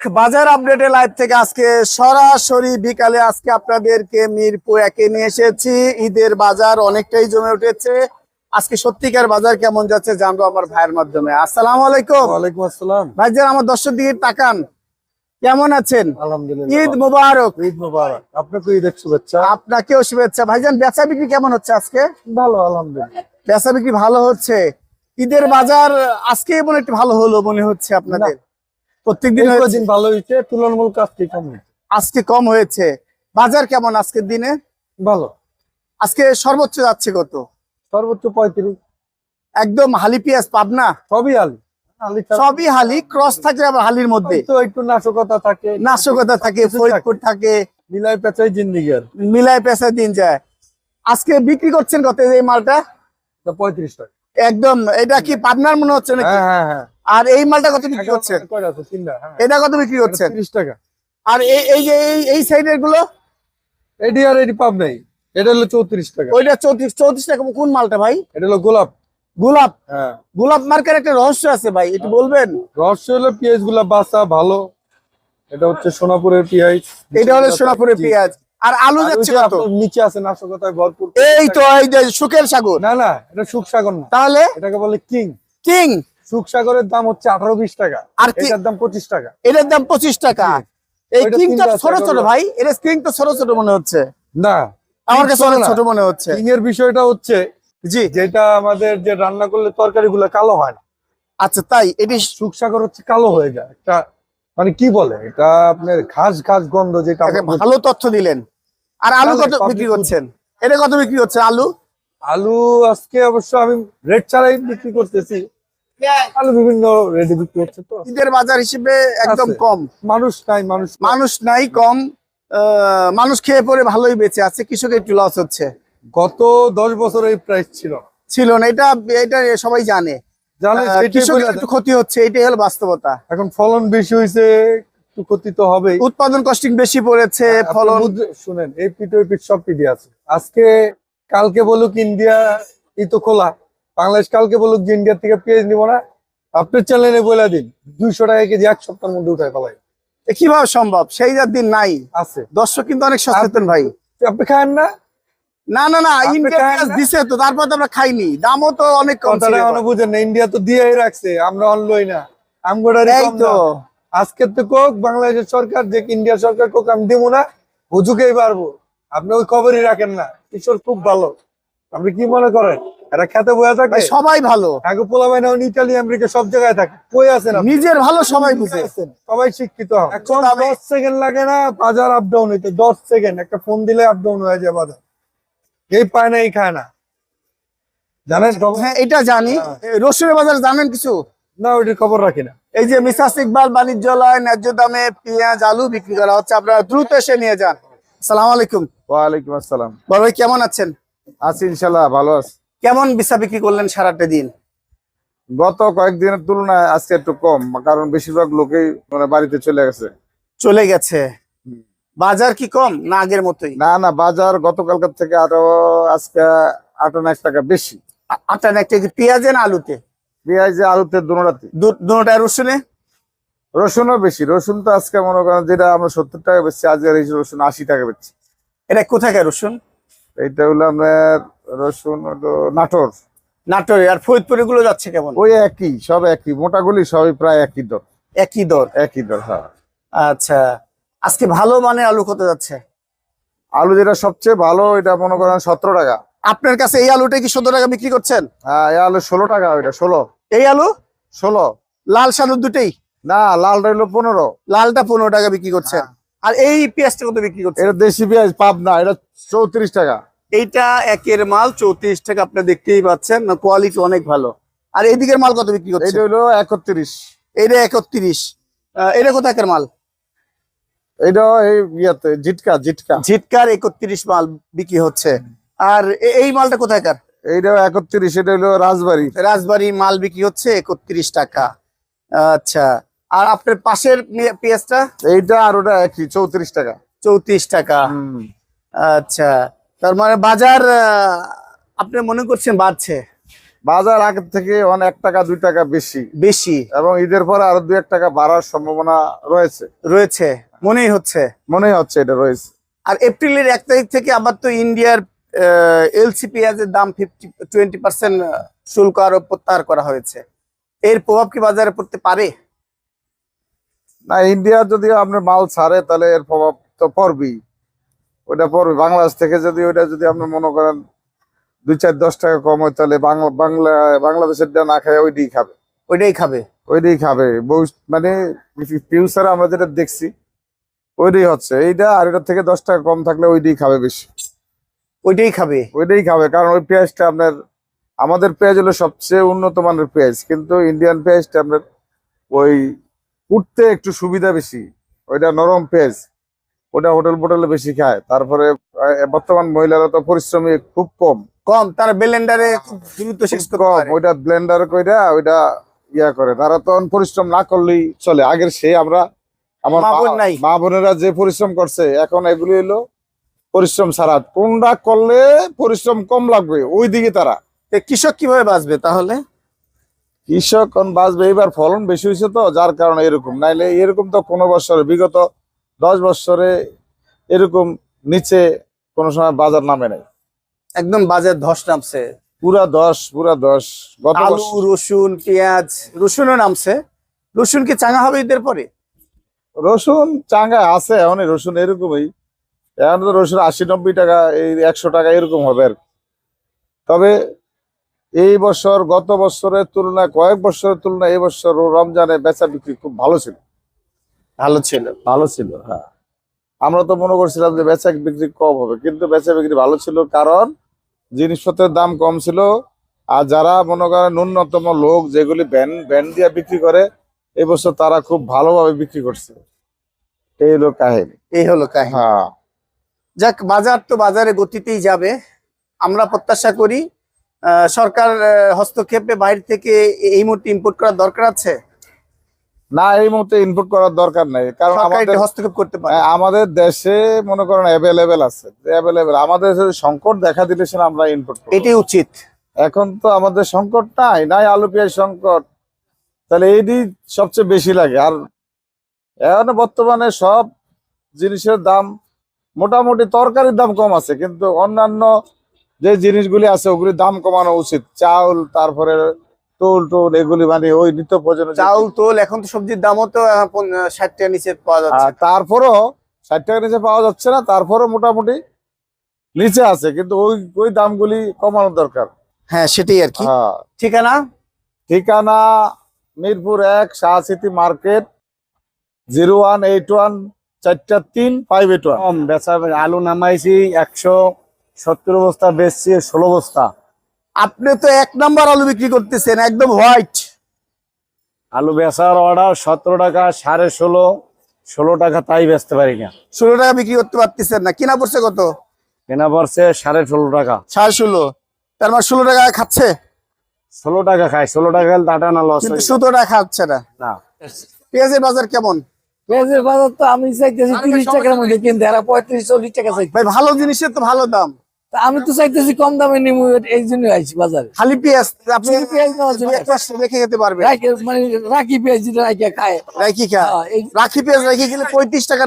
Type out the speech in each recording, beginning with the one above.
বাজার আপডেটে লাইভ থেকে আজকে সরাসরি বিকালে আজকে আপনাদেরকে মিরপুর একে নিয়ে এসেছি। ঈদের বাজার অনেকটাই জমে উঠেছে। আজকে সত্যিকার বাজার কেমন যাচ্ছে জানব আমার ভাইয়ের মাধ্যমে। আসসালামু আলাইকুম। ওয়ালাইকুম আসসালাম। ভাইজান আমার দর্শক দিকে তাকান। কেমন আছেন? আলহামদুলিল্লাহ। ঈদ মোবারক। ঈদ মোবারক। আপনাকে ঈদের শুভেচ্ছা। আপনাকেও শুভেচ্ছা। ভাইজান বেচা বিক্রি কেমন হচ্ছে আজকে? ভালো আলহামদুলিল্লাহ। বেচা বিক্রি ভালো হচ্ছে। ঈদের বাজার আজকে মনে একটু ভালো হলো মনে হচ্ছে আপনাদের। প্রত্যেকদিন দিন ভালো হয়েছে? তুলনামূলক আজকে কম। আজকে কম হয়েছে। বাজার কেমন আজকের দিনে? ভালো। আজকে সর্বোচ্চ যাচ্ছে কত? সর্বোচ্চ পঁয়ত্রিশ। একদম হালি পেঁয়াজ পাবনা? সবই আলু সবই হালি ক্রস থাকে আবার হালির মধ্যে। তো একটু নাশকতা থাকে। নাশকতা থাকে ফরিদপুর থাকে। মিলাই পেঁচাই জিন্দিগি আর। মিলায় পেশা দিন যায়। আজকে বিক্রি করছেন কত এই মালটা? পঁয়ত্রিশ টাকা। একদম এটা কি পাবনার মনে হচ্ছে নাকি? হ্যাঁ হ্যাঁ হ্যাঁ। আর এই মালটা কত বিক্রি করছেন? তিনটা, হ্যাঁ। এটা কত বিক্রি করছেন তিরিশ টাকা। আর এই এই যে এই সাইডেরগুলো এডি আর এডি পাব নাই। এটা হলো চৌত্রিশ টাকা। ওইটা চৌত্রিশ চৌত্রিশ টাকা কোন মালটা ভাই? এটা হলো গোলাপ। গোলাপ? হ্যাঁ। গোলাপ মার্কের একটা রহস্য আছে ভাই একটু বলবেন? রহস্য হলো পেঁয়াজগুলা বাসা ভালো। এটা হচ্ছে সোনাপুরের পেঁয়াজ। এটা হলো সোনাপুরের। পেঁয়াজ। আর আলু যাচ্ছে কত? নিচে আছে নাশকতায় ভরপুর এই তো এই যে সুখের সাগর। না না এটা সুখ সাগর না। তাহলে? এটাকে বলে কিং। কিং? সুখ সাগরের দাম হচ্ছে আঠারো বিশ টাকা। আর এটার দাম পঁচিশ টাকা। এটার দাম পঁচিশ টাকা। এই কিংটা ছোট ছোট ভাই এটা কিং তো ছোট ছোট মনে হচ্ছে। না আমার কাছে অনেক ছোট মনে হচ্ছে। কিং এর বিষয়টা হচ্ছে জি। যেটা আমাদের যে রান্না করলে তরকারি গুলো কালো হয় না। আচ্ছা তাই এটি সুখসাগর হচ্ছে কালো হয়ে যায়। একটা মানে কি বলে? এটা আপনার ঘাস ঘাস গন্ধ যেটা ভালো তথ্য দিলেন। আর আলু কত বিক্রি করছেন? এটা কত বিক্রি হচ্ছে আলু? আলু আজকে অবশ্য আমি রেড ছাড়াই বিক্রি করতেছি। আলু বিভিন্ন রেটে বিক্রি হচ্ছে তো। ঈদের বাজার হিসেবে একদম কম। মানুষ নাই মানুষ মানুষ নাই কম। মানুষ খেয়ে পরে ভালোই বেঁচে আছে কৃষকের একটু লস হচ্ছে। গত দশ বছর এই প্রাইস ছিল। ছিল না এটা এটা সবাই জানে। ক্ষতি হচ্ছে এটাই হলো বাস্তবতা। এখন ফলন বেশি হয়েছে একটু ক্ষতি তো হবেই। উৎপাদন কস্টিং বেশি পড়েছে ফলন শুনেন এই পিঠ ওই পিঠ সব পিঠে আছে। আজকে কালকে বলুক ইন্ডিয়া ই তো খোলা। বাংলাদেশ কালকে বলুক যে ইন্ডিয়া থেকে পেঁয়াজ নিব না আপনার চ্যানেলে বলে দিন দুইশো টাকা কেজি এক সপ্তাহের মধ্যে উঠায় ফেলাই। কীভাবে সম্ভব? সেই যার দিন নাই। আছে। দর্শক কিন্তু অনেক সচেতন ভাই। আপনি খায়েন না? না না না ইন্ডিয়া খান পেঁয়াজ না? দিছে তো তারপর তো আমরা খাইনি। দামও তো অনেক কম ছিল। কথাটা বুঝেন না ইন্ডিয়া তো দিয়েই রাখছে আমরা অনলই না। আমগোড়ারি কম তো। আজকে তো কোক বাংলাদেশের সরকার যে ইন্ডিয়া সরকার কোক আমি দিব না হুজুকেই পারব আপনি ওই খবরই রাখেন না ঈশ্বর খুব ভালো। আপনি কি মনে করেন? এরা খেতে বয়ে থাকে। সবাই ভালো। আগে পোলা বাইনা ইটালি আমেরিকা সব জায়গায় থাকে। কই আছেন নিজের ভালো সবাই বুঝে। সবাই শিক্ষিত এখন দশ সেকেন্ড লাগে না বাজার আপ ডাউন হইতে। দশ সেকেন্ড একটা ফোন দিলে আপ ডাউন হয়ে যায় বাজার। এই পায় না এই খায় না। জানেন খবর? হ্যাঁ এটা জানি। হ্যাঁ। রসুনের বাজার জানেন কিছু? না ওইটির খবর রাখি না। এই যে মিসাস ইকবাল বাণিজ্যালয় ন্যায্য দামে পেঁয়াজ আলু বিক্রি করা হচ্ছে। আপনারা দ্রুত এসে নিয়ে যান। সালাম আলাইকুম। ওয়ালাইকুম আসসালাম। বড় ভাই কেমন আছেন? আছি ইনশাল্লাহ ভালো আছি। কেমন বিসা বিক্রি করলেন সারাটা দিন? গত কয়েকদিনের তুলনায় আজকে একটু কম কারণ বেশিরভাগ লোকেই মানে বাড়িতে চলে গেছে। চলে গেছে। বাজার কি কম না আগের মতোই? না না বাজার গতকালকার থেকে আরও আজকে আটান্ন এক টাকা বেশি। আ- আটা না একটা কি পেঁয়াজে না আলুতে? পেঁয়াজে আলুতে দুরাতি দুটা রসুনে? রসুনও বেশি। রসুন তো আজকে মনে করেন যেটা আমরা সত্তর টাকা বেচছি আজকে রসুন আশি টাকা বেচছি। এটা কোথাকার রসুন? এইটা হলো আপনার রসুন হলো নাটোর। নাটোরে আর ফরিদপুরে গুলো যাচ্ছে কেমন? ওই একই সব একই মোটাগুলি সবই প্রায় একই দর। একই দর? একই দর হ্যাঁ। আচ্ছা আজকে ভালো মানে আলু কত যাচ্ছে? আলু যেটা সবচেয়ে ভালো এটা মনে করেন সতেরো টাকা। আপনার কাছে এই আলুটা কি সতেরো টাকা বিক্রি করছেন? হ্যাঁ এই আলু ষোলো টাকা ওইটা ষোলো। এই আলু? ষোলো। লাল সাদু দুটেই? না লাল রইল পনেরো। লালটা পনেরো টাকা বিক্রি করছেন। আর এই পেঁয়াজটা কত বিক্রি করছেন? এটা দেশি পেঁয়াজ পাবনা এটা চৌত্রিশ টাকা। এইটা একের মাল চৌত্রিশ টাকা আপনি দেখতেই পাচ্ছেন। কোয়ালিটি অনেক ভালো। আর এইদিকের মাল কত বিক্রি করছেন? এটা হলো একত্রিশ। এটা একত্রিশ। এটা কোথাকার মাল? এটা এই ইয়াতে জিটকা জিটকা। ঝিটকার একত্রিশ মাল বিক্রি হচ্ছে। আর এই মালটা কোথাকার একত্রিশ এটা রাজবাড়ি। রাজবাড়ি মাল বিক্রি হচ্ছে একত্রিশ টাকা। আচ্ছা আর আপনার পাশের পেঁয়াজটা? এইটা আর ওটা একই চৌত্রিশ টাকা। চৌত্রিশ টাকা। আচ্ছা তার মানে বাজার আপনি মনে করছেন বাড়ছে? বাজার আগের থেকে অনেক টাকা দুই টাকা বেশি। বেশি। এবং ঈদের পরে আরও দুই এক টাকা বাড়ার সম্ভাবনা রয়েছে। রয়েছে। মনেই হচ্ছে? মনে হচ্ছে এটা রয়েছে। আর এপ্রিলের এক তারিখ থেকে আবার তো ইন্ডিয়ার এলসি পেঁয়াজের দাম ফিফটি টোয়েন্টি পার্সেন্ট শুল্ক আরও প্রত্যাহার করা হয়েছে। এর প্রভাব কি বাজারে পড়তে পারে? না ইন্ডিয়া যদি আপনার মাল ছাড়ে তাহলে এর প্রভাব তো পড়বেই। ওটা পড়বে। বাংলাদেশ থেকে যদি ওটা যদি আপনি মনে করেন দুই চার দশ টাকা কম হয় তাহলে বাংলা বাংলা বাংলাদেশের না খায় ওইটাই খাবে। ওইটাই খাবে? ওইটাই খাবে। মানে ফিউচারে আমরা যেটা দেখছি ওইটাই হচ্ছে। এইটা আর এটার থেকে দশ টাকা কম থাকলে ওইটাই খাবে বেশি। ওইটাই খাবে? ওইটাই খাবে কারণ ওই পেঁয়াজটা আপনার আমাদের পেঁয়াজ হলো সবচেয়ে উন্নত মানের পেঁয়াজ কিন্তু ইন্ডিয়ান পেঁয়াজটা আপনার ওই উঠতে একটু সুবিধা বেশি। ওইটা নরম পেঁয়াজ। ওটা হোটেল ফোটেলে বেশি খায়। তারপরে বর্তমান মহিলারা তো পরিশ্রমী খুব কম। কম তারা বেলেন্ডারে দ্রুত শেষ কম ওইটা ব্লেন্ডার কইরা ওইটা ইয়া করে। তারা তখন পরিশ্রম না করলেই চলে। আগের সে আমরা আমার মা বোনেরা যে পরিশ্রম করছে এখন এগুলি হলো পরিশ্রম ছাড়া। কোনটা করলে পরিশ্রম কম লাগবে? ওই দিকে তারা কৃষক কীভাবে বাঁচবে তাহলে? কৃষক বাঁচবে। এবার ফলন বেশি হয়েছে তো যার কারণে এরকম। নাইলে এরকম তো কোনো বছর বিগত দশ বছরে এরকম নিচে কোনো সময় বাজার নামে নাই। একদম বাজার ধস নামছে। পুরা দশ পুরা দশ গত আলু রসুন পেঁয়াজ রসুনও নামছে। রসুন কি চাঙা হবে ঈদের পরে? রসুন চাঙ্গা আছে এখন রসুন এরকমই। এখন তো রসুন আশি নব্বই টাকা এই একশো টাকা এরকম হবে আর। তবে এই বছর গত বছরের তুলনায় কয়েক বছরের তুলনায় এই বছর রমজানে বেচা বিক্রি খুব ভালো ছিল। ভালো ছিল। ভালো ছিল হ্যাঁ। আমরা তো মনে করছিলাম যে বেচা বিক্রি কম হবে কিন্তু বেচা বিক্রি ভালো ছিল কারণ জিনিসপত্রের দাম কম ছিল। আর যারা মনে করেন ন্যূনতম লোক যেগুলি ব্যান ব্যান দিয়ে বিক্রি করে এবছর তারা খুব ভালোভাবে বিক্রি করছে। এই হলো কাহিনী। এই হলো কাহিনী। হ্যাঁ। যাক বাজার তো বাজারে গতিতেই যাবে। আমরা প্রত্যাশা করি সরকার হস্তক্ষেপে বাইরে থেকে এই মুহূর্তে ইম্পোর্ট করার দরকার আছে? না এই মুহূর্তে ইনপুট করার দরকার নাই কারণ আমাদের হস্তক্ষেপ করতে পারে। হ্যাঁ, আমাদের দেশে মনে করেন অ্যাভেলেবেল আছে অ্যাভেলেবেল আমাদের সংকট দেখা দিলে সেটা আমরা ইনপুট এটাই উচিত। এখন তো আমাদের সংকট নাই নাই আলু পেঁয়াজ সংকট। তাহলে এইটি সবচেয়ে বেশি লাগে। আর এখন বর্তমানে সব জিনিসের দাম মোটামুটি তরকারির দাম কম আছে কিন্তু অন্যান্য যে জিনিসগুলি আছে ওগুলির দাম কমানো উচিত। চাউল তারপরে টোল টোল এগুলি মানে ওই নিত্য প্রয়োজন চাউল তোল এখন তো সবজির দামও তো ষাট টাকা নিচে পাওয়া যাচ্ছে। তারপরও ষাট টাকা নিচে পাওয়া যাচ্ছে না তারপরও মোটামুটি নিচে আছে কিন্তু ওই ওই দামগুলি কমানো দরকার। হ্যাঁ সেটাই আর কি। হ্যাঁ। ঠিকানা? ঠিকানা মিরপুর এক Shah city market zero one eight one চারটা তিন ফাইভ এইট ওয়ান বেচা আলু নামাইছি একশো সত্তর বস্তা বেচছি ষোলো বস্তা। আপনি তো এক নাম্বার আলু বিক্রি করতেছেন একদম হোয়াইট আলু বেচার অর্ডার সতেরো টাকা সাড়ে ষোলো ষোলো টাকা তাই বেচতে পারি না। ষোলো টাকা বিক্রি করতে পারতেছেন না কিনা পড়ছে কত? কেনা পড়ছে সাড়ে ষোলো টাকা। সাড়ে ষোলো। তার মানে ষোলো টাকা খাচ্ছে? ষোলো টাকা খায় ষোলো টাকা খেলে টাটা না লস কিন্তু সতেরো টাকা খাচ্ছে না। না। পেঁয়াজের বাজার কেমন? পেঁয়াজের বাজার তো আমি চাইতেছি তিরিশ টাকার মধ্যে কিনতে এরা পঁয়ত্রিশ চল্লিশ টাকা চাইতে ভাই ভালো জিনিসের তো ভালো দাম। আমি তো চাইতেছি কম দামে নিমু এই জন্য আইছি বাজারে। খালি পেঁয়াজ আপনি পেঁয়াজ রেখে খেতে পারবেন। রাখি মানে রাখি পেঁয়াজ যেটা রাখিয়া খায়। রাখি খা। হ্যাঁ, রাখি পেঁয়াজ রেখে গেলে পঁয়ত্রিশ টাকা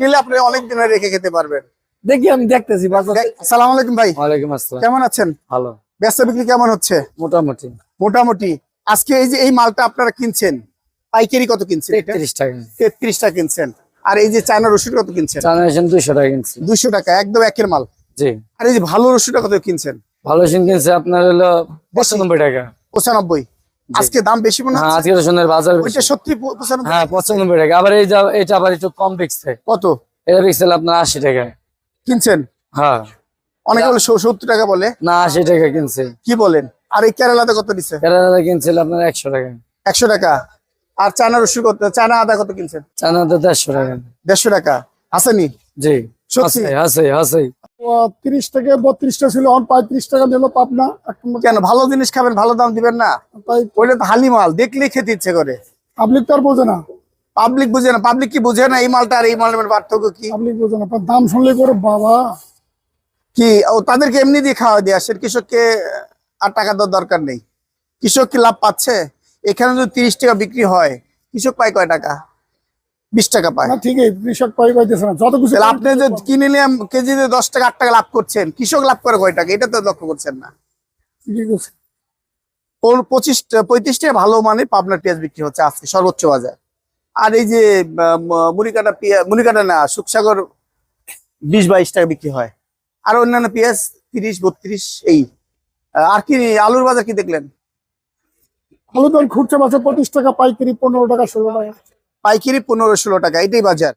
নিলে আপনি অনেক দিন রেখে খেতে পারবেন। দেখি আমি দেখতেছি বাজার। সালাম আলাইকুম ভাই। ওয়ালাইকুম আসসালাম। কেমন আছেন? ভালো। ব্যবসা বিক্রি কেমন হচ্ছে? মোটামুটি। মোটামুটি। আজকে এই যে এই মালটা আপনারা কিনছেন পাইকারি কত কিনছেন তেত্রিশ টাকা তেত্রিশ টাকা কিনছেন। আর এই যে চায়না রসুন কত কিনছেন? চানা এসেন দুইশো টাকা কিনছি। দুশো টাকা একদম একের মাল। জি। আর এই যে ভালো রসুনটা কত কিনছেন? ভালো সিন কিনছে আপনার হলো পঁচানব্বই টাকা। পঁচানব্বই? আজকে দাম বেশি মনে হ্যাঁ হচ্ছে? আজকে রসুনের বাজার ওইটা সত্যি হ্যাঁ পঁচানব্বই টাকা। আবার এই যা- এটা আবার একটু কম বিকছে। কত? এটা বিকছিল আপনার আশি টাকা। কিনছেন? হ্যাঁ। অনেকে বলে সত্তর টাকা বলে। না আশি টাকা কিনছে। কি বলেন? আর এই কেরালাতে কত দিচ্ছে কেরালা কিনছিল আপনার একশো টাকা। একশো টাকা। আর চায়না রসুন কত? চায়না আদা কত কিনছেন? চানা তো দেড়শো টাকা। দেড়শো টাকা। আসেনি জি। সত্যি? আছে আছে তিরিশ থেকে বত্রিশটা ছিল এখন পঁয়ত্রিশ টাকা নিল পাবনা। কেন? ভালো জিনিস খাবেন ভালো দাম দিবেন না। তাই ওইটা তো হালি মাল দেখলেই খেতে ইচ্ছে করে। পাবলিক তো আর বোঝে না। পাবলিক বুঝে না পাবলিক কি বুঝে না এই মালটা আর এই মালের পার্থক্য কি? পাবলিক বোঝে না দাম শুনলে করে বাবা। কি ও তাদেরকে এমনি দিয়ে খাওয়া দিয়ে আসেন কৃষককে আর টাকা দেওয়ার দরকার নেই। কৃষক কি লাভ পাচ্ছে? এখানে যদি তিরিশ টাকা বিক্রি হয় কৃষক পায় কয় টাকা? বিশ টাকা পায়। ঠিকই কৃষক পাই পাইতেছে না যত কিছু আপনি যে কিনে নিলাম কেজিতে দশ টাকা আট টাকা লাভ করছেন কৃষক লাভ করে কয় টাকা? এটা তো লক্ষ্য করছেন না। পঁচিশ পঁয়ত্রিশ টাকা ভালো মানের পাবনার পেঁয়াজ বিক্রি হচ্ছে আজকে সর্বোচ্চ বাজার। আর এই যে মুড়িকাটা পেঁয়াজ মুড়িকাটা না সুখসাগর বিশ বাইশ টাকা বিক্রি হয়। আর অন্যান্য পেঁয়াজ তিরিশ বত্রিশ এই। আর কি আলুর বাজার কি দেখলেন? আলু দর খুচরা বাজার পঁচিশ টাকা পাইকারি পনেরো টাকা ষোলো টাকা। পাইকারি পনেরো ষোলো টাকা এটাই বাজার।